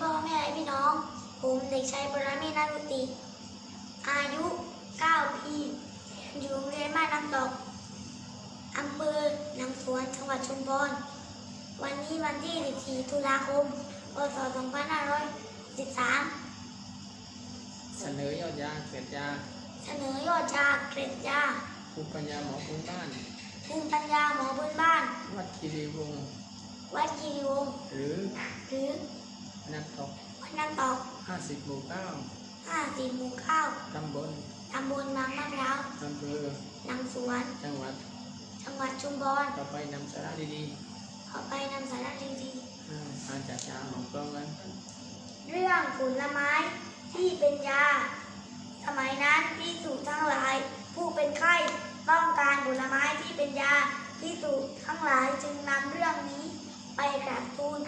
พ่อแม่และพี่น้อง ผมเด็กชายบรมีนารุติ อายุ 9 ปีเรียนอยู่โรงเรียนบ้านน้ำตกอำเภอหนองสวนจังหวัดชุมพร วันนี้วันที่ 14 ตุลาคม พศ 2513 เสนอยอดยาเกล็ดยา เสนอยอดชาเกร็ดยาภูมิปัญญาหมอพื้นบ้านภูมิปัญญาหมอพื้นบ้าน วัดคีรีวงศ์วัดคีรีวงศ์หรือ หรือ นักตกวัดน้ำตก50หมู่9 50หมู่เก้าตำบลตำบลบางมะพร้าวอำเภอหลังสวน จังหวัด จังหวัดชุมพรต่อไปนำสาระดีขอไปนำสาระดีๆอ่ามาจากยาหมอกล้องกันๆเรื่องผลไม้ที่เป็นยา สมัยนั้นพิสูจทั้งหลาย ผู้เป็นไข้ต้องการผลไม้ที่เป็นยาพิสูจทั้งหลายจึงนำเรื่องนี้ไปกราบทูล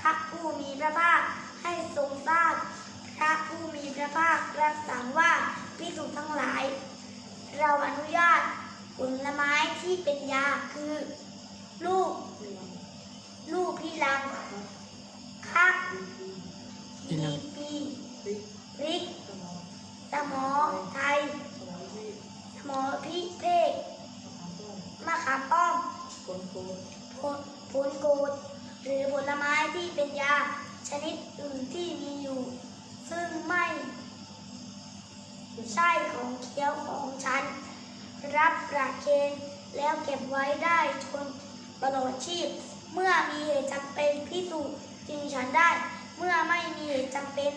พระผู้มีพระภาคให้ทรงทราบพระผู้มีพระภาครับสั่งว่าพิสูจทั้งหลาย เราอนุญาตผลไม้ที่เป็นยาคือ ลูก ลูกพี่ลังคักดีปีพริกสมอไทย สมอพิเภกมะขามป้อมผลผลกูด หรือผลไม้ที่เป็นยา ชนิดอื่นที่มีอยู่ ซึ่งไม่ใช่ของเคี้ยวของฉัน รับประเคนแล้วเก็บไว้ได้จนตลอดชีพ เมื่อมีเหตุจำเป็นพิสูจน์จึงฉันได้ เมื่อไม่มีเหตุจำเป็น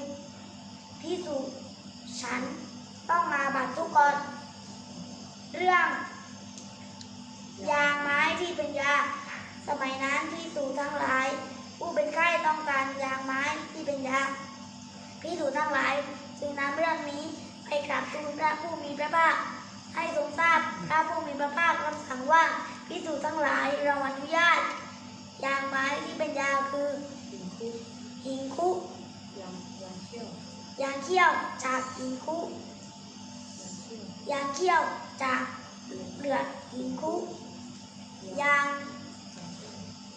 พิสูจน์ฉันต้องมาบัตรทุกคนเรื่อง ยางไม้ที่เป็นยา สมัยนั้นพิสูจน์ทั้งหลาย ผู้เป็นไข้ต้องการยางไม้ที่เป็นยาพิสูจน์ทั้งหลายจึงนำเรื่องนี้ไปกราบทูลพระผู้มีพระภาคให้ทรงทราบพระผู้มีพระภาครับสั่งว่าพิสูจน์ทั้งหลายเราอนุญาต ยางไม้ที่เป็นยาคือหิงคุยางเขี้ยวจากหิงคุยางเขี้ยวจากเปลือกหิงคุยาง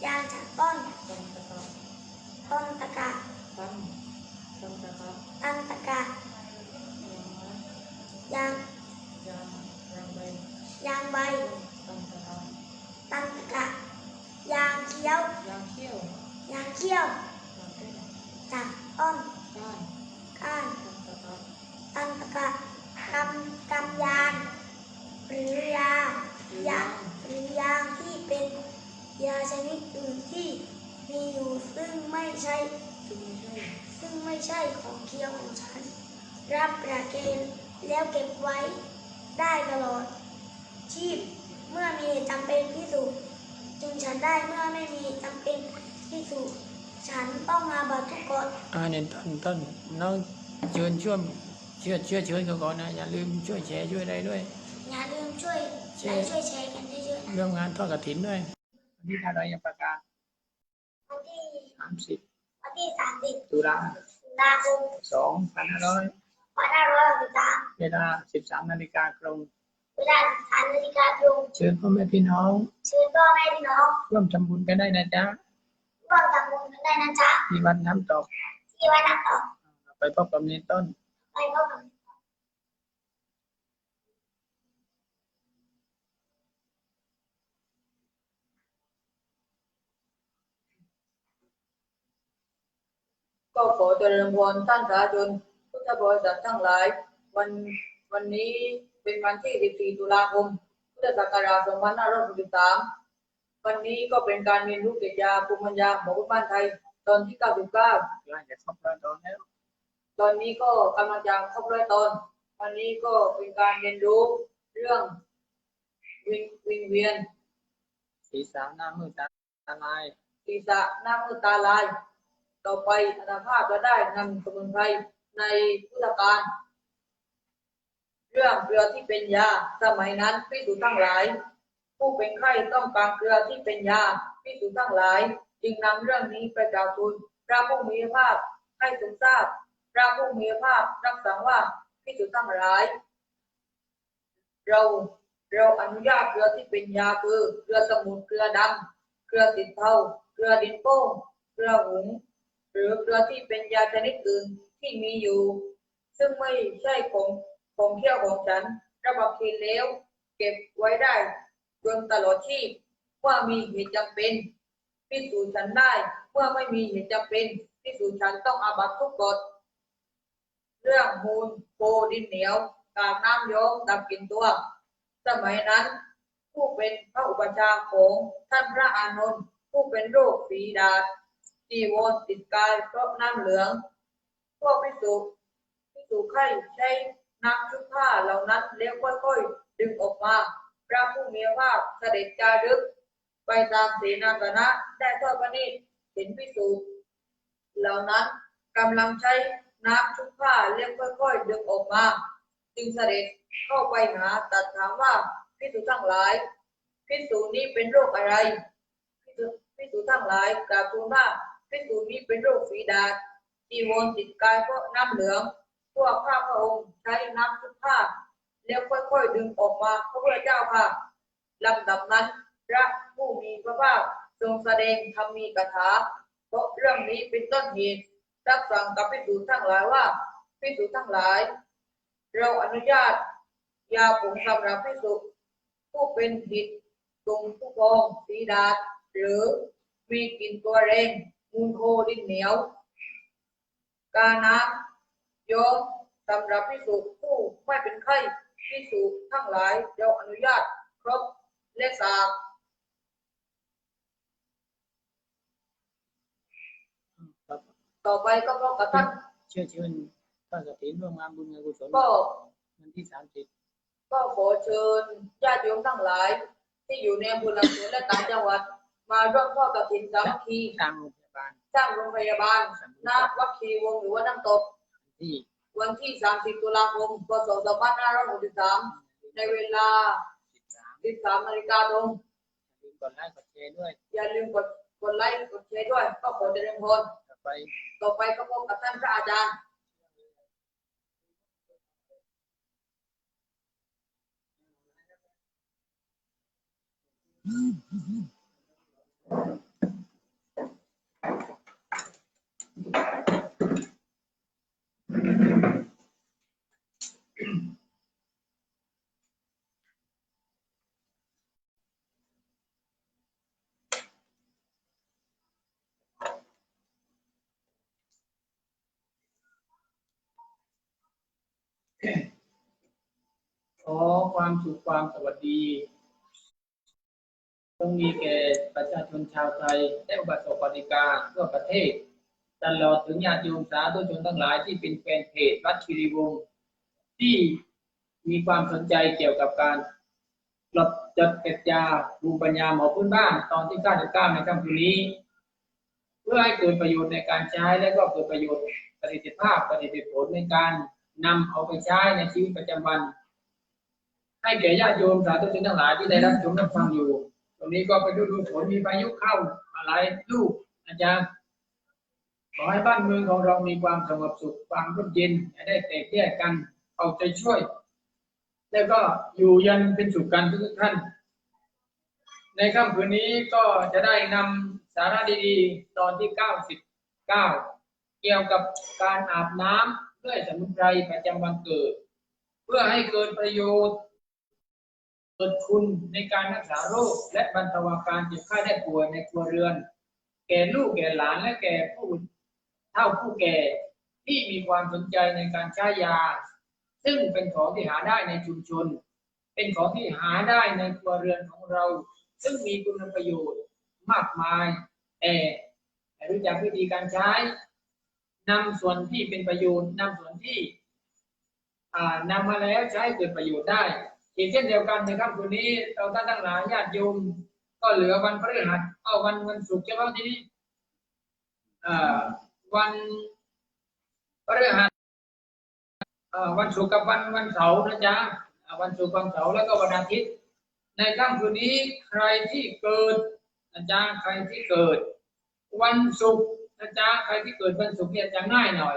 ยางจากต้น ต้นตะกะตันตะกะยางยางใบตันตะกะยางเคี้ยวยางเขี้ยวจากต้นก้านตันตะกะกำกำยางหรือยายาหรือยางที่เป็น ยาชนิดอื่นที่มีอยู่ซึ่งไม่ใช่ ซึ่งไม่ใช่ของเคี้ยวของฉัน รับประเคนแล้วเก็บไว้ได้ตลอด ชีพเมื่อมีเหตุจำเป็นที่สุดจึงฉันได้เมื่อไม่มีเหตุจำเป็นที่สุดฉันต้องมาบัตรทุกกฎอ่าเนี่ยต้นต้นน้องเชิญช่วยเชื่อเชื่อเชิญเขาก่อนนะอย่าลืมช่วยแชร์ช่วยอะไรด้วย อย่าลืมช่วยไลค์ช่วยแชร์กันเยอะๆนะเรื่องงานทอดกระถินด้วย วันที่อะไรยังประกาศวันที่30วันที่สามสิบตุลาตุลาคม2500วันห้าร้อยหกสิบสามเวลา13นาฬิกาตรงเวลาสามนาฬิกาตรงเชิญพ่อแม่พี่น้องเชิญพ่อแม่พี่น้องร่วมทำบุญกันได้นะจ๊ะร่วมทำบุญกันได้นะจ๊ะที่วัดน้ำตกที่วัดน้ำตกไปพบกับนิต้นไปพบกับ ก็ขอเจริญพรท่านสาธุชนพุทธบริษัททั้งหลาย วันวันนี้เป็นวันที่ 14 ตุลาคม พุทธศักราช 2563 วันนี้ก็เป็นการเรียนรู้เกียรติยาภูมิปัญญาหมอพื้นบ้านไทย ตอนที่ 99ใกล้จะครบร้อยตอนแล้วตอนนี้ก็กำลังจะครบร้อยตอน วันนี้ก็เป็นการเรียนรู้เรื่องวิงวิงเวียนศีรษะหน้ามือตาตาลายศีรษะหน้ามือตาลาย ต่อไปอัตภาพจะได้นำสมุนไพรในพุทธกาลเรื่องเกลือที่เป็นยา สมัยนั้นพิสูจทั้งหลาย ผู้เป็นไข้ต้องการเกลือที่เป็นยาพิสูจทั้งหลาย จึงนำเรื่องนี้ไปกล่าวทูลพระผู้มีภาคให้ทรงทราบพระผู้มีภาครับสั่งว่าพิสูจทั้งหลาย เราเราอนุญาตเกลือที่เป็นยาคือเกลือสมุนเกลือดำเกลือติดเทาเกลือดินโป้งเกลือหุง หรือเกลือที่เป็นยาชนิดอื่นที่มีอยู่ ซึ่งไม่ใช่ของของเที่ยวของฉันระบบกินแล้วเก็บไว้ได้จนตลอดชีพว่ามีเหตุจำเป็นพิสูจน์ฉันได้เมื่อไม่มีเหตุจำเป็นพิสูจน์ฉันต้องอาบัตทุกกฎเรื่องมูลโคดินเหนียวกากน้ำย้อมดับกลินตัว สมัยนั้น ผู้เป็นพระอุปชาของท่านพระอานนท์ผู้เป็นโรคฝีดาษ จีวรติดกายเพราะน้ำเหลือง พวกพิสุพิสุไข้ใช้น้ำชุบผ้าเหล่านั้นแล้วค่อยๆดึงออกมา พระผู้มีพระภาคเสด็จจารึก ไปตามเสนาสนะได้ทอดพระเนตรเห็นพิสุเหล่านั้นกำลังใช้น้ำชุบผ้าแล้วค่อยๆดึงออกมา จึงเสด็จเข้าไปหาตัดถามว่าพิสุทั้งหลายพิสุนี้เป็นโรคอะไรพิสุพิสุทั้งหลายกราบทูลว่า พิสุนี้เป็นโรคฝีดาษจีวรติดกายเพราะน้ำเหลือง พวกข้าพระองค์ใช้น้ำชุบผ้า แล้วค่อยๆดึงออกมาพระพุทธเจ้าค่ะลำดับนั้นพระผู้มีพระภาคทรงแสดงธรรมีกถาเพราะเรื่องนี้เป็นต้นเหตุรับสั่งกับพิสูจน์ทั้งหลายว่าพิสูจน์ทั้งหลาย เราอนุญาต ยาผงสำหรับพิสูจน์ผู้เป็นหิตตรงผู้พองสีดาหรือมีกลิ่นตัวแรง มูลโคดินเหนียว กาน้ำโยมสำหรับพิสูจน์ผู้ไม่เป็นไข้พิสูจน์ทั้งหลายเราอนุญาตครบและสามครับต่อไปก็พบกับท่านเชื่อเชิญท่านสถินร่วมงานบุญงานกุศลก็วันที่สามสิบก็ขอเชิญญาติโยมทั้งหลาย ที่อยู่ในอำเภอลำพูนและต่างจังหวัด มาร่วมทอดกฐินสามัคคี สร้างโรงพยาบาลณวัดคีวงศ์หรือว่าน้ำตกที่วันที่ 30 ตุลาคม พศ 2563 ในเวลาสิบสาม13นาฬิกาตรงลืมกดไลค์กดแชร์ด้วย อย่าลืมกดกดไลค์กดแชร์ด้วย ก็ขอเจริญพรต่อไป ต่อไปก็พบกับท่านพระอาจารย์ ขอความสุขความสวัสดีจงมีแก่ประชาชนชาวไทย และประสบปฏิการทั่วประเทศ ตลอดถึงญาติโยมสาธุชนทั้งหลายที่เป็นแฟนเพจวัดคีรีวงศ์ที่มีความสนใจเกี่ยวกับการปลดจัดเก็บยาภูมิปัญญาหมอพื้นบ้านตอนที่ 99 ในค่ำคืนนี้ เพื่อให้เกิดประโยชน์ในการใช้และก็เกิดประโยชน์ประสิทธิภาพประสิทธิผลในการนำเอาไปใช้ในชีวิตประจำวัน ให้แก่ญาติโยมสาธุชนทั้งหลายที่ได้รับชมรับฟังอยู่ ตรงนี้ก็เป็นฤดูฝนมีพายุเข้าอะไรลูกอาจารย์ ขอให้บ้านเมืองของเรามีความสงบสุขความร่มเย็นอย่าได้แตกแยกกันเอาใจช่วย แล้วก็อยู่ยันเป็นสุขกันทุกท่าน ในค่ำคืนนี้ก็จะได้นำสาระดีๆ ตอนที่ 99 เกี่ยวกับการอาบน้ำด้วยสมุนไพรประจำวันเกิด เพื่อให้เกิดประโยชน์เกิดคุณในการรักษาโรคและบรรเทาอาการเจ็บไข้ได้ป่วยในครัวเรือน แก่ลูกแก่หลานและแก่ผู้ เฒ่าผู้แก่ที่มีความสนใจในการใช้ยา ซึ่งเป็นของที่หาได้ในชุมชน เป็นของที่หาได้ในครัวเรือนของเรา ซึ่งมีคุณประโยชน์มากมายแต่รู้จักวิธีการใช้นำส่วนที่เป็นประโยชน์นำส่วนที่นำมาแล้วใช้เกิดประโยชน์ได้อีกเช่นเดียวกันนะครับคืนนี้เราท่านทั้งหลายญาติโยมก็เหลือวันพฤหัสเอาวันวันศุกร์ใช่ไหมทีนี้อ่า วันพฤหัสวันศุกร์กับวันวันเสาร์นะจ๊ะวันศุกร์วันเสาร์แล้วก็วันอาทิตย์ ในค่ำคืนนี้ใครที่เกิดนะจ๊ะใครที่เกิด วันศุกร์นะจ๊ะใครที่เกิดวันศุกร์เนี่ยจะง่ายหน่อย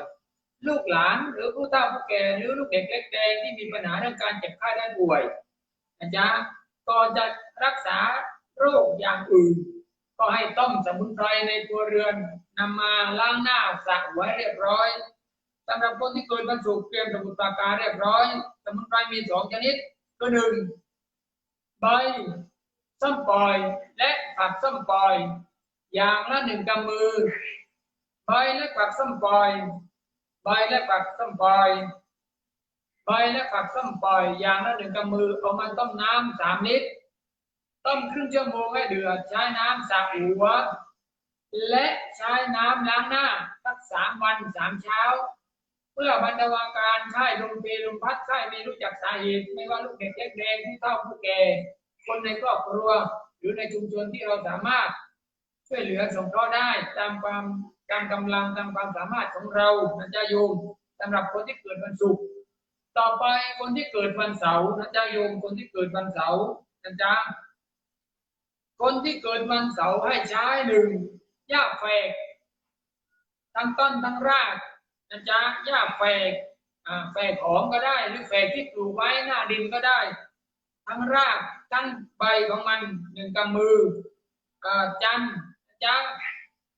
ลูกหลานหรือผู้เฒ่าผู้แก่หรือลูกเด็กเล็กแดงที่มีปัญหาเรื่องการเจ็บไข้ได้ป่วยนะจ๊ะก็จะรักษาโรคอย่างอื่น ก็ให้ต้มสมุนไพรในครัวเรือน นำมาล้างหน้าสระหัวให้เรียบร้อยสำหรับคนที่เกิดวันศุกร์เตรียมสมุนปากาเรียบร้อย สมุนไพรมีสองชนิดคือหนึ่งใบส้มปล่อยและผักส้มปล่อย อย่างละหนึ่งกำมือใบและผักส้มปล่อยใบและผักส้มปล่อยใบและผักส้มปล่อยอย่างละหนึ่งกำมือเอามาต้มน้ำสามลิตรต้มครึ่งชั่วโมงให้เดือดใช้น้ำสระหัว และใช้น้ำล้างหน้าสักสามวันสามเช้า เพื่อบรรเทาอาการไข้ลมเพลลมพัดไข้ไม่รู้จักสาเหตุไม่ว่าลูกเด็กเล็กแดงผู้เฒ่าผู้แก่ คนในครอบครัว หรือในชุมชนที่เราสามารถ ช่วยเหลือสงเคราะห์ได้ตามความตามกำลังตามความสามารถของเรานะจ๊ะโยมสำหรับคนที่เกิดวันศุกร์ต่อไปคนที่เกิดวันเสาร์นะจ๊ะโยมคนที่เกิดวันเสาร์นะจ๊ะคนที่เกิดวันเสาร์ให้ใช้หนึ่ง หญ้าแฝกทั้งต้นทั้งรากนะจ๊ะหญ้าแฝกแฝกหอมก็ได้ หรือแฝกที่ปลูกไว้หน้าดินก็ได้ ทั้งรากทั้งใบของมันหนึ่งกำมือจันทร์นจ๊ะ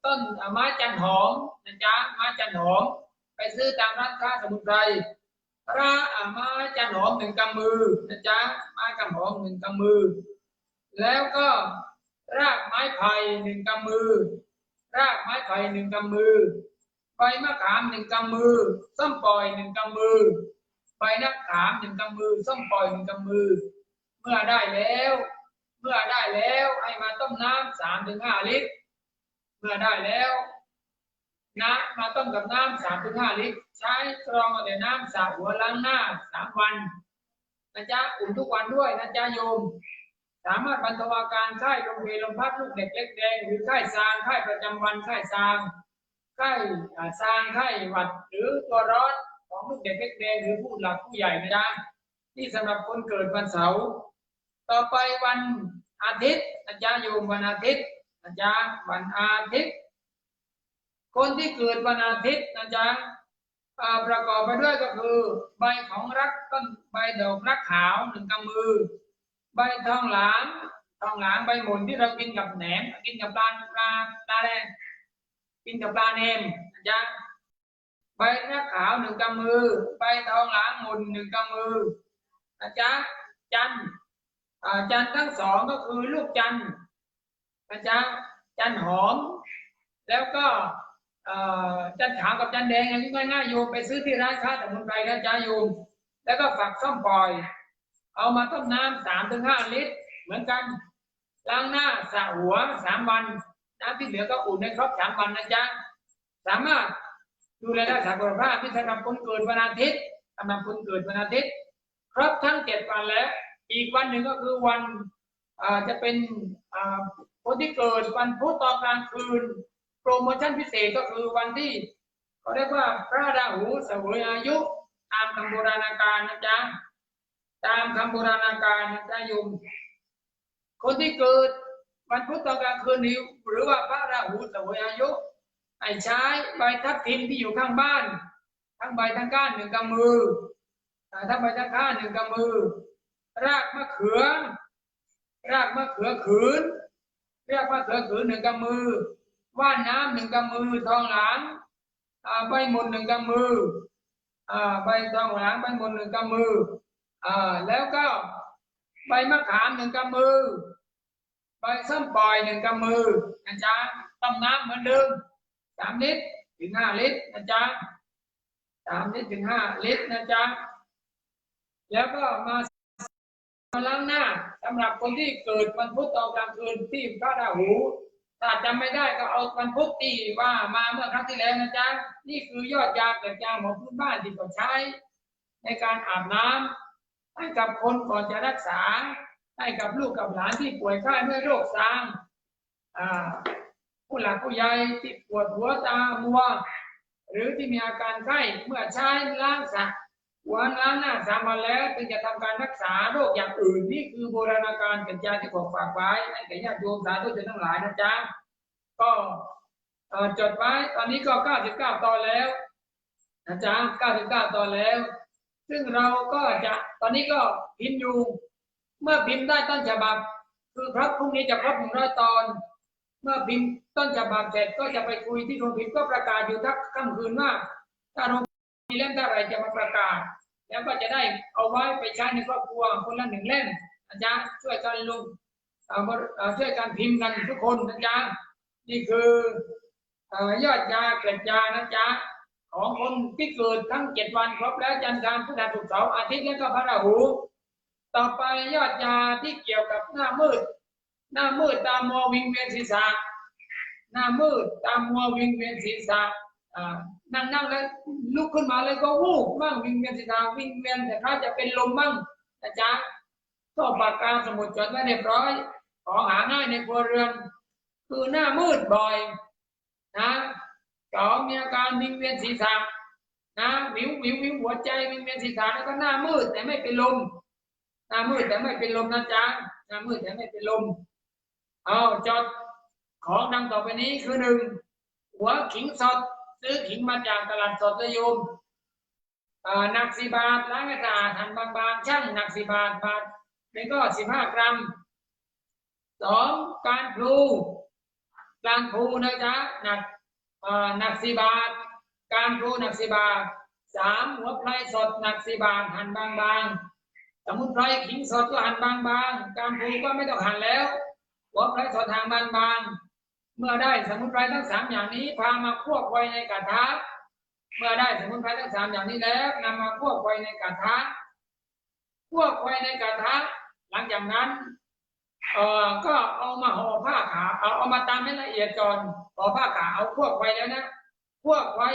ต้นไม้จันหอมนะจ๊ะไม้จันหอม ไปซื้อตามร้านค้าสมุนไพรพระไม้จันหอมหนึ่งกำมือนะจ๊ะไม้กำหอมหนึ่งกำมือ แล้วก็รากไม้ไผ่หนึ่งกำมือ รากไม้ไผ่หนึ่งกำมือ ใบมะขามหนึ่งกำมือ ส้มปล่อยหนึ่งกำมือ ใบนักขามหนึ่งกำมือ ส้มปล่อยหนึ่งกำมือ เมื่อได้แล้ว เมื่อได้แล้วให้มาต้มน้ำสามถึงห้าลิตร เมื่อได้แล้วน้ำมาต้มกับน้ำสามถึงห้าลิตร ใช้กรองเอาแต่น้ำสระหัวล้างหน้าสามวันนะจ๊ะอุ่นทุกวันด้วยนะจ๊ะโยม สามารถบรรเทาอาการไข้ลมเพลลมพัดลูกเด็กเล็กแดงหรือไข้ซางไข้ประจำวันไข้ซางไข้ซางไข้หวัดหรือตัวร้อนของลูกเด็กเล็กแดงหรือผู้หลักผู้ใหญ่นะจ๊ะที่สำหรับคนเกิดวันเสาร์ต่อไปวันอาทิตย์นะจ๊ะโยมวันอาทิตย์นะจ๊ะวันอาทิตย์ คนที่เกิดวันอาทิตย์นะจ๊ะอ่าประกอบไปด้วยก็คือ ใบของรักต้นใบดอกรักขาวหนึ่งกำมือ ใบทองหลางทองหลางใบหมุนที่เรากินกับแหนม กินกับปลาปลาปลาแดงกินกับปลาเนมนะจ๊ะใบรักขาวหนึ่งกำมือ ใบทองหลางหมุนหนึ่งกำมือนะจ๊ะจันจันทั้งสองก็คือลูกจันทร์นะจ๊ะจันหอม แล้วก็จันขาวกับจันแดงอันนี้ง่ายๆโยมไปซื้อที่ร้านค้าสมุนไพรนะจ๊ะโยมแล้วก็ฝักส้มปล่อย เอามาต้มน้ำสามถึงห้าลิตร เหมือนกัน ล้างหน้าสระหัวสามวัน น้ำที่เหลือก็อุ่นให้ครบสามวันนะจ๊ะ สามารถดูแลรักษาสุขภาพที่สำหรับคนเกิดวันอาทิตย์สำหรับคนเกิดวันอาทิตย์ ครบทั้งเจ็ดวันแล้ว อีกวันหนึ่งก็คือวันอ่าจะเป็นอ่าคนที่เกิดวันพุธตอนกลางคืน โปรโมชั่นพิเศษก็คือวันที่เขาเรียกว่าพระราหูเสวยอายุตามคำโบราณกาลนะจ๊ะ ตามคำโบราณกาลนะจ๊ะโยม คนที่เกิดวันพุธตอนกลางคืนนี้หรือว่าพระราหูเสวยอายุให้ใช้ใบทับทิมที่อยู่ข้างบ้าน ทั้งใบทั้งก้านหนึ่งกำมืออ่าถ้าใบตะข้านหนึ่งกำมือ รากมะเขือ รากมะเขือขืนเรากมะเขือขืนหนึ่งกำมือ ว่านน้ำหนึ่งกำมือทองหลางใบหมุนหนึ่งกำมือใบทองหลางใบหมุนหนึ่งกำมือ อ่าแล้วก็ใบมะขามหนึ่งกำมือ ใบส้มปล่อยหนึ่งกำมือนะจ๊ะต้มน้ำเหมือนเดิมสามลิตรถึงห้าลิตรนะจ๊ะสามลิตรถึงห้าลิตรนะจ๊ะแล้วก็มามาล้างหน้าสำหรับคนที่เกิดวันพุธตอนกลางคืนที่พระราหูถ้าจำไม่ได้ก็เอาวันพุธที่ว่ามาเมื่อครั้งที่แล้วนะจ๊ะนี่คือยอดยาเกิดยาหมอพื้นบ้านที่เขาใช้ ในการอาบน้ำ ให้กับคนก่อนจะรักษา ให้กับลูกกับหลานที่ป่วยไข้ด้วยโรคซางผู้หลักผู้ใหญ่ที่ปวดหัวตามัว หรือที่มีอาการไข้เมื่อใช้ล้างสระวันล้างหน้าสามวันแล้วจึงจะทำการรักษาโรคอย่างอื่นนี่คือโบราณการกัญจาที่ผมฝากไว้ให้แก่ญาติโยมสาธุชนทั้งหลายนะจ๊ะก็จดไว้ตอนนี้ก็ 99 ตอนแล้วนะจ๊ะ 99 ตอนแล้ว ซึ่งเราก็จะตอนนี้ก็พิมพ์อยู่ เมื่อพิมพ์ได้ต้นฉบับ คือครับพรุ่งนี้จะครบ100ตอน เมื่อพิมพ์ต้นฉบับเสร็จก็จะไปคุยที่โรงพิมพ์ก็ประกาศอยู่ทักค่ำคืนว่าถ้าโรงพิมพ์มีเล่มเท่าไรจะมาประกาศ แล้วก็จะได้เอาไว้ไปใช้ในครอบครัวคนละหนึ่งเล่มนะจ๊ะช่วยกันลงเอ่อมาช่วยกันพิมพ์กันทุกคนนะจ๊ะนี่คืออยอดยาเกล็ดยานะจ๊ะ ของคนที่เกิดทั้งเจ็ดวันครบแล้วจันทร์การพุทธศุกร์เสาร์อาทิตย์และก็พระราหู ต่อไปยอดยาที่เกี่ยวกับหน้ามืด หน้ามืดตามัววิงเวียนศีรษะหน้ามืดตามัววิงเวียนศีรษะอ่านั่งนั่งแล้วลุกขึ้นมาเลยก็วูบมั่งวิงเวียนศีรษะวิงเวียนแต่ถ้าจะเป็นลมมั่งนะจ๊ะก็ปากกาสมุดจดไว้เรียบร้อยของหาง่ายในครัวเรือนคือหน้ามืดบ่อยนะ สองมีอาการวิงเวียนศีรษะนะวิววิววิวหัวใจวิงเวียนศีรษะแล้วก็หน้ามืดแต่ไม่เป็นลมหน้ามืดแต่ไม่เป็นลมนะจ๊ะหน้ามืดแต่ไม่เป็นลมเอาจดของดังต่อไปนี้คือหนึ่งหัวขิงสดซื้อขิงมาจากตลาดสดเลยโยมอ่าหนักสีบาทล้างให้สะอาดหั่นบางๆช่างหนักสีบาทบาทนี่ก็สิบห้ากรัมสองการพลูการพลูนะจ๊ะหนัก หนักสี่บาท การพลูหนักสี่บาทสามหัวไพรสดหนักสี่บาทหั่นบางๆสมุนไพรขิงสดก็หั่นบางๆ การพูก็ไม่ต้องหั่นแล้ว หัวไพรสดหั่นบางๆ เมื่อได้สมุนไพรทั้งสามอย่างนี้พามาควบไว้ในกระทะเมื่อได้สมุนไพรทั้งสามอย่างนี้แล้วนำมาควบไว้ในกระทะควบไว้ในกระทะหลังจากนั้น เอ่อก็เอามาห่อผ้าขาวเอาเอามาตำให้ละเอียดก่อนห่อผ้าขาวเอาควบไว้แล้วนะควบไว้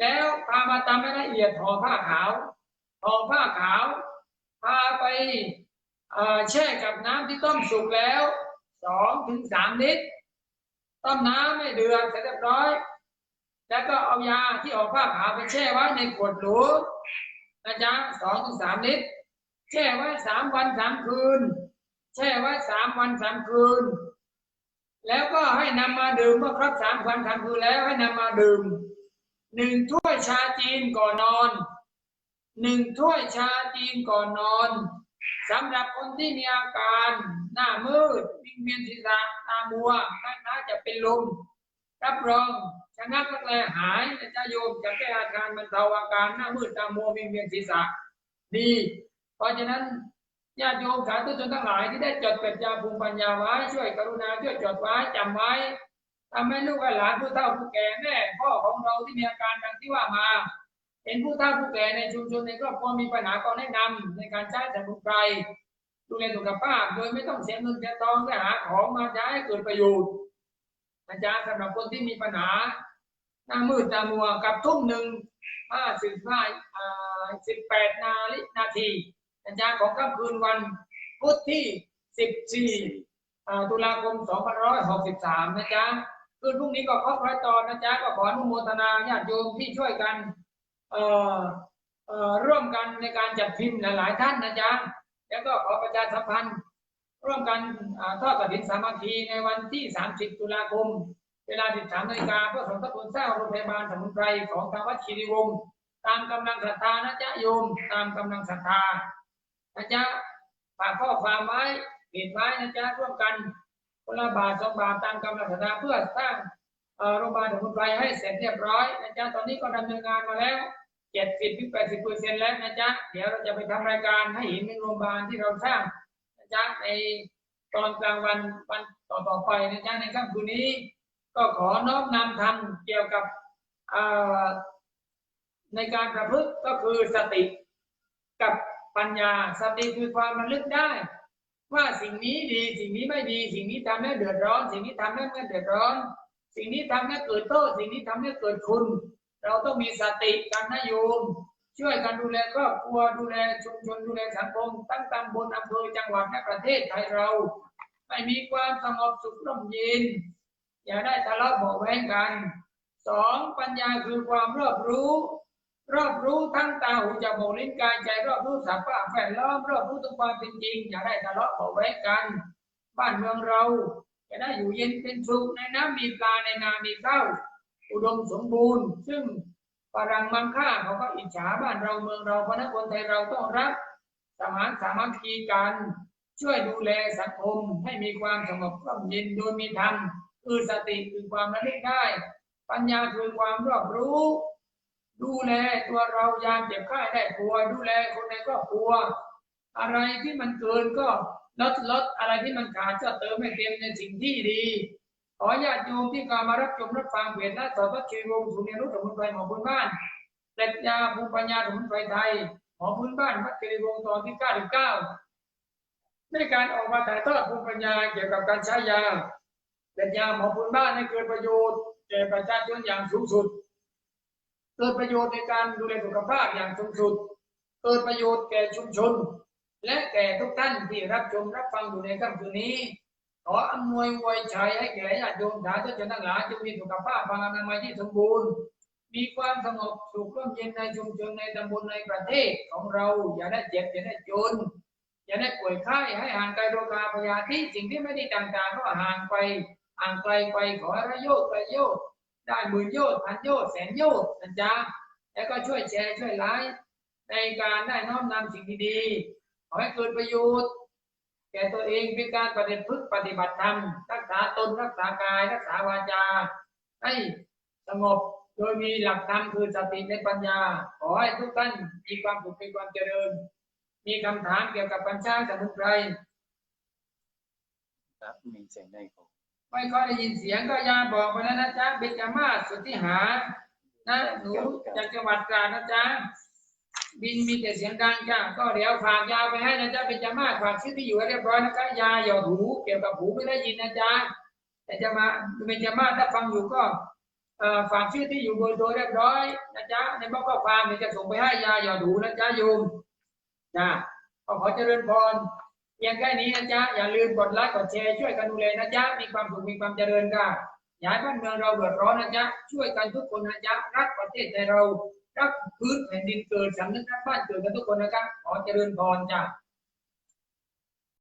แล้วพามาตำให้ละเอียดห่อผ้าขาวห่อผ้าขาว พาไปแช่กับน้ำที่ต้มสุกแล้วสองถึงสามลิตรต้มน้ำไม่เดือดเสร็จเรียบร้อย แล้วก็เอายาที่ออกผ้าขาวไปแช่ไว้ในขวดหรูนะจ๊ะสองถึงสามลิตรแช่ไว้สามวันสามคืน แช่ไว้สามวันสามคืน แล้วก็ให้นำมาดื่มเมื่อครบสามวันสามคืนแล้วให้นำมาดื่มหนึ่งถ้วยชาจีนก่อนนอนหนึ่งถ้วยชาจีนก่อนนอนสำหรับคนที่มีอาการ หน้ามืดวิงเวียนศีรษะตามัวน่าจะเป็นลมรับรองชะงักก็เลยหายจะโยมจะแก้อาการบรรเทาอาการหน้ามืดตามัววิงเวียนศีรษะดี เพราะฉะนั้น ญาติโยมสาธุชนทั้งหลายที่ได้จดเป็ดยาภูมิปัญญาไว้ช่วยกรุณาช่วยจดไว้จำไว้ทำให้ลูกหลานผู้เฒ่าผู้แก่แม่พ่อของเราที่มีอาการดังที่ว่ามาเห็นผู้เฒ่าผู้แก่ในชุมชนในครอบครัวมีปัญหาก็แนะนำในการใช้สมุนไพรดูแลสุขภาพโดยไม่ต้องเสียเงินเสียทองเพื่อหาของมาใช้ให้เกิดประโยชน์อาจารย์สำหรับคนที่มีปัญหาหน้ามืดตามัวกับทุ่มหนึ่งห้าสิบห้าอ่าสิบแปดนาฬินาที อาจารย์ของค่ำคืนวันพุธที่สิบสี่ตุลาคมสองพันะจ๊ะคืนพรุ่งนี้ก็ครบร้อยตอนะจ๊ะก็ขออนุโมทนาญาติโยมที่ช่วยกันเอ่อเอ่อร่วมกันในการจัดพิมพ์หลาย ๆ ท่านนะจ๊ะแล้วก็ขอประชาสัมพันธ์ ร่วมกันอ่าทอดกฐินสามัคคีในวันที่ 30 ตุลาคม เวลา 13นาฬิกาเพื่อสมทบทุนสร้างโรงพยาบาลสมุนไพรของทางวัดคีรีวงศ์ตามกำลังศรัทธานะจ๊ะโยมตามกำลังศรัทธา นะจ๊ะฝากข้อความไว้เขีนไว้นะจ๊ะร่วมกันคนละบาทสองบาทตามกำลังศรัทธาเพื่อสร้างโรงพยาบาลสมุนไพรให้เสร็จเรียบร้อยนะจ๊ะตอนนี้ก็ดำเนินงานมาแล้วเจ็ดสิบถึงแปดสิบเปอร์เซ็นต์แล้วนะจ๊ะเดี๋ยวเราจะไปทำรายการให้เห็นในโรงพยาบาลที่เราสร้างนะจ๊ะในตอนกลางวันวันต่อต่อๆไปนะจ๊ะในค่ำคืนนี้ ก็ขอน้อมนำทำเกี่ยวกับในการประพฤติก็คือสติกับ ปัญญาสติคือความระลึกได้ ว่าสิ่งนี้ดีสิ่งนี้ไม่ดี สิ่งนี้ทำให้เดือดร้อน สิ่งนี้ทำให้ไม่เดือดร้อน สิ่งนี้ทำให้เกิดโทษสิ่งนี้ทำให้เกิดคุณ เราต้องมีสติกันนะโยมช่วยกันดูแลครอบครัวดูแลชุมชนดูแลสังคมตั้งตำบลอำเภอจังหวัดและประเทศไทยเราให้มีความสงบสุขร่มเย็น อย่าได้ทะเลาะเบาะแว้งกันสองปัญญาคือความรอบรู้ รอบรู้ทั้งตาหูจมูกลิ้นกายใจรอบรู้สภาพแวดล้อมรอบรู้ถึงความเป็นจริง อย่าได้ทะเลาะเบาะแว้งกัน บ้านเมืองเราจะได้อยู่เย็นเป็นสุขในน้ำมีปลาในนามีข้าวอุดมสมบูรณ์ ซึ่งฝรั่งมังค่าเขาก็อิจฉาบ้านเราเมืองเราเพราะนั้นคนไทยเราต้องรักสมานสามัคคีกันช่วยดูแลสังคมให้มีความสงบร่มเย็นโดยมีธรรมเพื่อคือสติคือความระลึกได้ ปัญญาคือความรอบรู้ ดูแลตัวเรายามเจ็บไข้ได้ป่วยดูแลคนในครอบครัว อะไรที่มันเกินก็ลดลดอะไรที่มันขาดก็เติมให้เต็มในสิ่งที่ดี ขอญาติโยมที่กำลังมารับชมรับฟังเพจและสดชีวงศ์ศูนย์เรียนรู้สมุนไพรหมอพื้นบ้านเกล็ดยาภูมิปัญญาสมุนไพรไทยหมอพื้นบ้านวัดชีวงตอนที่99ในการออกมาถ่ายทอดภูมิปัญญาเกี่ยวกับการใช้ยาเกล็ดยาหมอพื้นบ้านให้เกิดประโยชน์แก่ประชาชนอย่างสูงสุด เกิดประโยชน์ในการดูแลสุขภาพอย่างสูงสุด เกิดประโยชน์แก่ชุมชน และแก่ทุกท่านที่รับชมรับฟังอยู่ในค่ำคืนนี้ ขออำนวยวยชัยให้แก่ญาติโยมสาธุชนทั้งหลายจงมีสุขภาพพลังอนามัยที่สมบูรณ์ มีความสงบสุขร่มเย็นในชุมชนในตำบลในประเทศของเราอย่าได้เจ็บอย่าได้จนอย่าได้ป่วยไข้ให้ห่างไกลโรคาพยาธิสิ่งที่ไม่ดีต่างๆก็ห่างไปห่างไกลไปขอให้ระโยชน์ประโยชน์ ได้หมื่นโยชน์พันโยชน์แสนโยชน์นะจ๊ะแล้วก็ช่วยแชร์ช่วยไลค์ในการได้น้อมนำสิ่งดีๆขอให้เกิดประโยชน์ แก่ตัวเองเป็นการปฏิพฤติปฏิบัติธรรมรักษาตนรักษากาย รักษาวาจา ให้สงบโดยมีหลักธรรมคือสติในปัญญา ขอให้ทุกท่านมีความสุขมีความเจริญ มีคำถามเกี่ยวกับปัญชาสมุนไพรครับมีเสียงในของ ไม่ค่อยได้ยินเสียงก็ยาบอกไปแล้วนะจ๊ะเบญจมาศสุทธิหานะหนูจากจังหวัดตราดนะจ๊ะบินมีแต่เสียงดังจ้ะก็เดี๋ยวฝากยาไปให้นะจ๊ะเบญจมาศฝากชื่อที่อยู่เรียบร้อยนะคะยาหยอดหูเกี่ยวกับหูไม่ได้ยินนะจ๊ะแต่จะมาเบญจมาศถ้าฟังอยู่ก็ฝากชื่อที่อยู่เบอร์โทรเรียบร้อยนะจ๊ะในบล็อกข้อความเดี๋ยวจะส่งไปให้ยาหยอดหูนะจ๊ะโยมจ้ะก็ขอเจริญพร เพียงแค่นี้นะจ๊ะอย่าลืมกดไลค์กดแชร์ช่วยกันดูแลนะจ๊ะมีความสุขมีความเจริญกันย้ายบ้านเมืองเราเดือดร้อนนะจ๊ะช่วยกันทุกคนนะจ๊ะรักประเทศไทยเรารักพื้นแผ่นดินเกิดสำนึกรักบ้านเกิดกันทุกคนนะครับขอเจริญพรจ้ะ